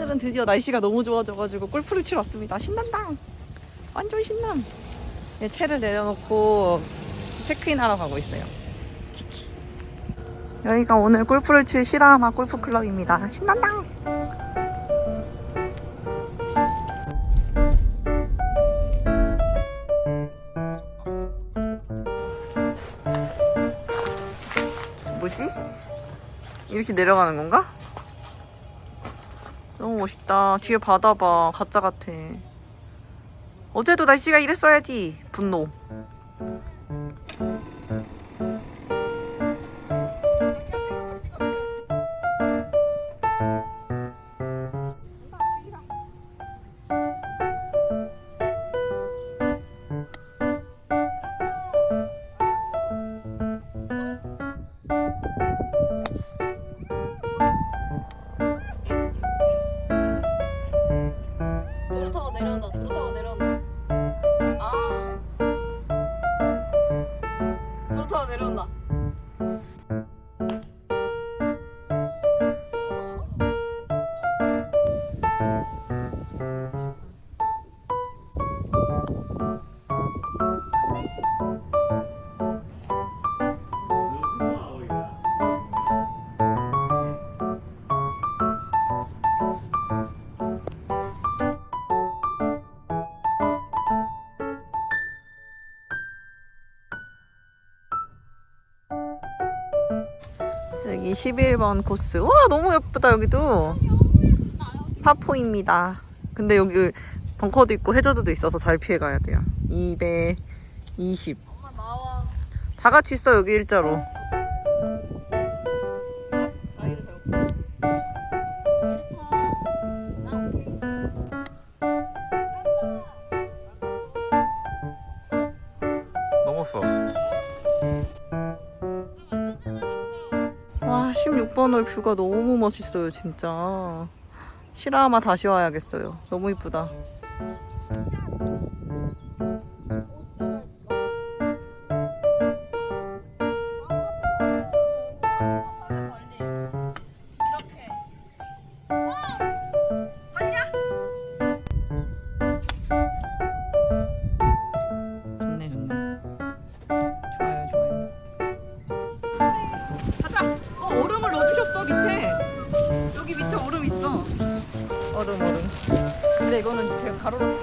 오늘은 드디어 날씨가 너무 좋아져가지고 골프를 치러 왔습니다. 신난다. 완전 신남. 예, 채를 내려놓고 체크인하러 가고 있어요. 여기가 오늘 골프를 칠 시라마 골프 클럽입니다. 신난다. 뭐지? 이렇게 내려가는 건가? 너무 멋있다. 뒤에 바다 봐. 가짜 같아. 어제도 날씨가 이랬어야지. 분노. 타고 내려온다. 도로 타고 내려온다. 아. 도로 타고 내려온다. 여기 11번 코스. 와, 너무 예쁘다, 여기도. 파포입니다. 근데 여기 벙커도 있고 해저드도 있어서 잘 피해 가야 돼요. 220. 엄마 나와. 다 같이 있어, 여기 일자로. 넘었어. 와, 16번 홀 뷰가 너무 멋있어요, 진짜. 시라마 다시 와야겠어요. 너무 이쁘다. 얼음, 얼음. 근데 이거는 그냥 가로로